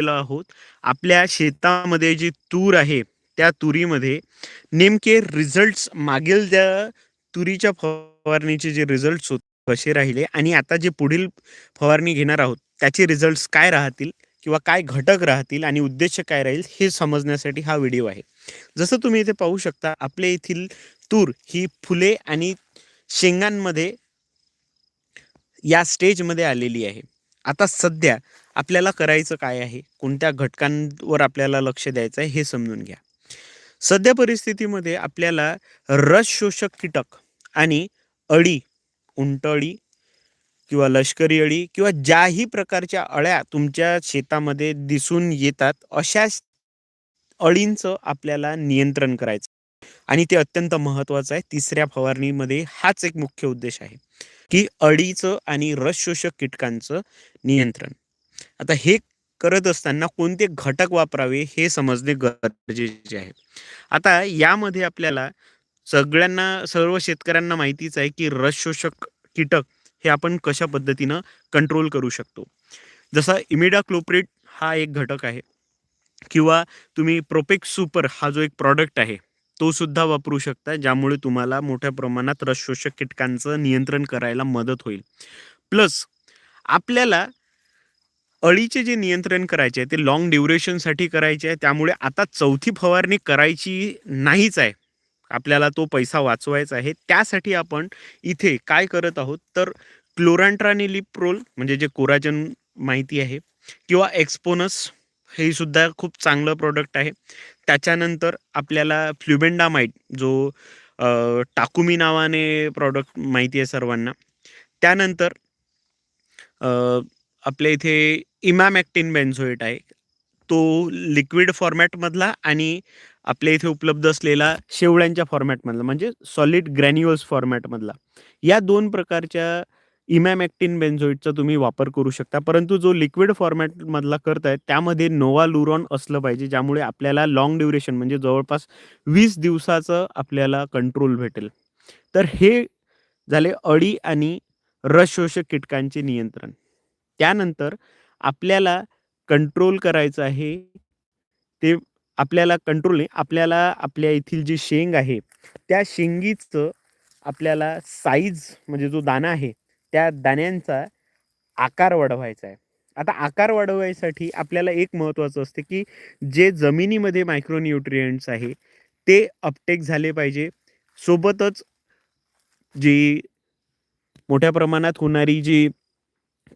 आलेलो आहोत. आपल्या शेतामध्ये जी तूर आहे त्या तुरीमध्ये नेमके रिझल्ट्स मागील त्या तुरीच्या फवारणीचे जे रिझल्ट्स होते कसे राहिले आणि आता जे पुढील फवारणी घेणार आहोत त्याचे रिझल्ट्स काय राहतील किंवा काय घटक राहतील आणि उद्देश काय राहील हे समजण्यासाठी हा व्हिडिओ आहे. जसं तुम्ही इथे पाहू शकता आपल्या येथील तूर ही फुले आणि शेंगांमध्ये या स्टेजमध्ये आलेली आहे. आता सध्या आपल्याला करायचं काय आहे? कोणत्या घटकांवर आपल्याला लक्ष द्यायचं आहे हे समजून घ्या. सध्या परिस्थितीमध्ये आपल्याला रस शोषक कीटक आणि अळी उंटअळी किंवा लष्करी अळी किंवा ज्याही प्रकारच्या अळ्या तुमच्या शेतामध्ये दिसून येतात अशा अळींचं आपल्याला नियंत्रण करायचं. आणि ते अत्यंत महत्त्वाचं आहे. तिसऱ्या फवारणीमध्ये हाच एक मुख्य उद्देश आहे. की अळीचं आणि रस शोषक कीटकांचं नियंत्रण. आता हे करत असताना कोणते घटक वापरावे हे समजणे गरजेचे आहे. आता यामध्ये आपल्याला सगळ्यांना सर्व शेतकऱ्यांना माहितीच आहे की रस शोषक कीटक हे आपण कशा पद्धतीनं कंट्रोल करू शकतो. जसा इमिडा क्लोप्रेट हा एक घटक आहे किंवा तुम्ही प्रोपेक्स सुपर हा जो एक प्रॉडक्ट आहे तो सुद्धा वापरू शकता ज्यामुळे तुम्हाला मोठ्या प्रमाणात रस शोषक कीटकांचं नियंत्रण करायला मदत होईल. प्लस आपल्याला अळीचे जे नियंत्रण करायचे आहे ते लॉंग ड्युरेशनसाठी करायचे आहे. त्यामुळे आता चौथी फवारणी करायची नाहीच आहे. आपल्याला तो पैसा वाचवायचा आहे. त्यासाठी आपण इथे काय करत आहोत? तर क्लोरांट्रानिलिप्रोल म्हणजे जे कोराजन माहिती आहे किंवा एक्सपोनस हे सुद्धा खूप चांगलं प्रोडक्ट आहे. त्याच्यानंतर आपल्याला फ्ल्युबेंडामाइट जो टाकुमी नावाने प्रॉडक्ट माहिती आहे सर्वांना. त्यानंतर आपल्या इथे इमॅमॅक्टिन बेन्झोएट आहे. तो लिक्विड फॉर्मॅटमधला आणि आपल्या इथे उपलब्ध असलेला शेवळ्यांच्या फॉर्मॅटमधला म्हणजे सॉलिड ग्रॅन्युअल्स फॉर्मॅटमधला. या दोन प्रकारच्या इमॅमॅक्टिन बेन्झोइटचा तुम्ही वापर करू शकता. परंतु जो लिक्विड फॉर्मॅटमधला करताय त्यामध्ये नोवा लुरॉन असलं पाहिजे ज्यामुळे आपल्याला लाँग ड्युरेशन म्हणजे जवळपास वीस दिवसाचं आपल्याला कंट्रोल भेटेल. तर हे झाले अळी आणि रस शोषक कीटकांचे नियंत्रण. त्यानंतर आपल्याला कंट्रोल करायचं आहे ते आपल्याला कंट्रोल नाही आपल्याला आपल्या येथील जी शेंग आहे त्या शेंगीचं आपल्याला साईज म्हणजे जो दाणा आहे त्या दाण्यांचा आकार वाढवायचा आहे. आता आकार वाढवायसाठी आपल्याला एक महत्त्वाचं असते की जे जमिनीमध्ये मायक्रोन्यूट्रियंट्स आहे ते अपटेक झाले पाहिजे. सोबतच जी मोठ्या प्रमाणात होणारी जी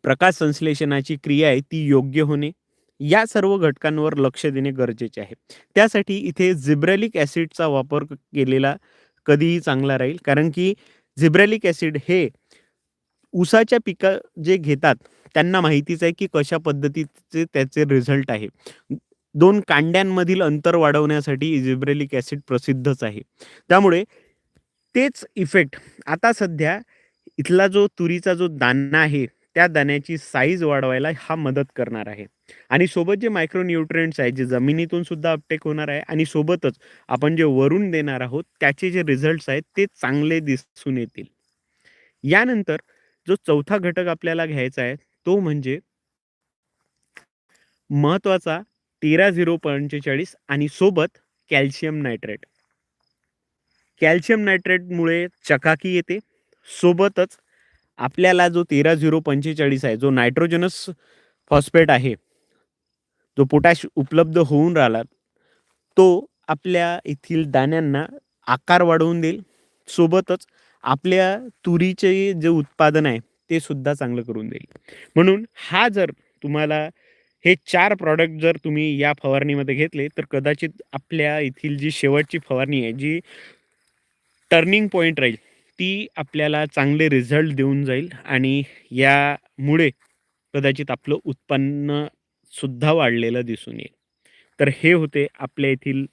प्रकाश संश्लेषणाची क्रिया आहे ती योग्य होणे या सर्व घटकांवर लक्ष देणे गरजेचे आहे. त्यासाठी इथे झिब्रॅलिक ॲसिडचा वापर केलेला कधीही चांगला राहील कारण की झिब्रॅलिक ॲसिड हे ऊसाच्या पिका जे घेतात त्यांना माहितीच आहे की कशा पद्धतीचे त्याचे रिझल्ट आहे. दोन कांड्यांमधील अंतर वाढवण्यासाठी झिब्रेलिक ॲसिड प्रसिद्धच आहे. त्यामुळे तेच इफेक्ट आता सध्या इथला जो तुरीचा जो दाना आहे त्या दाण्याची साईज वाढवायला हा मदत करणार आहे. आणि सोबत जे मायक्रो न्यूट्रिएंट्स आहेत जे जमिनीतून सुद्धा अपटेक होणार आहे आणि सोबतच आपण जे वरून देणार आहोत त्याचे जे रिझल्ट्स आहेत ते चांगले दिसून येतील. यानंतर जो चौथा घटक आपल्याला घ्यायचा आहे तो म्हणजे महत्त्वाचा तेरा झिरो पंचेचाळीस आणि सोबत कॅल्शियम नायट्रेट कॅल्शियम नायट्रेटमुळे चकाकी येते. सोबतच आपल्याला जो तेरा झिरो पंचेचाळीस आहे जो नायट्रोजनस फॉस्फेट आहे जो पोटॅश उपलब्ध होऊन राहिला तो आपल्या येथील दाण्यांना आकार वाढवून देईल. सोबतच आपल्या तुरीचे जे उत्पादन आहे ते सुद्धा चांगलं करून देईल. म्हणून हा जर तुम्हाला हे चार प्रॉडक्ट जर तुम्ही या फवारणीमध्ये घेतले तर कदाचित आपल्या येथील जी शेवटची फवारणी आहे जी टर्निंग पॉईंट राहील ती आपल्याला चांगले रिझल्ट देऊन जाईल आणि यामुळे कदाचित आपलं उत्पन्न सुद्धा वाढलेलं दिसून येईल. तर हे होते आपल्या येथील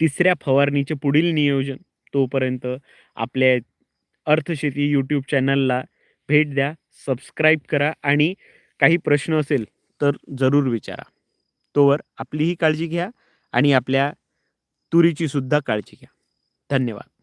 तिसऱ्या फवारणीचे पुढील नियोजन. तोपर्यंत आपल्या अर्थशेती यूट्यूब चॅनलला भेट द्या सबस्क्राईब करा आणि काही प्रश्न असेल तर जरूर विचारा. तोवर आपलीही काळजी घ्या आणि आपल्या तुरीचीसुद्धा काळजी घ्या. धन्यवाद.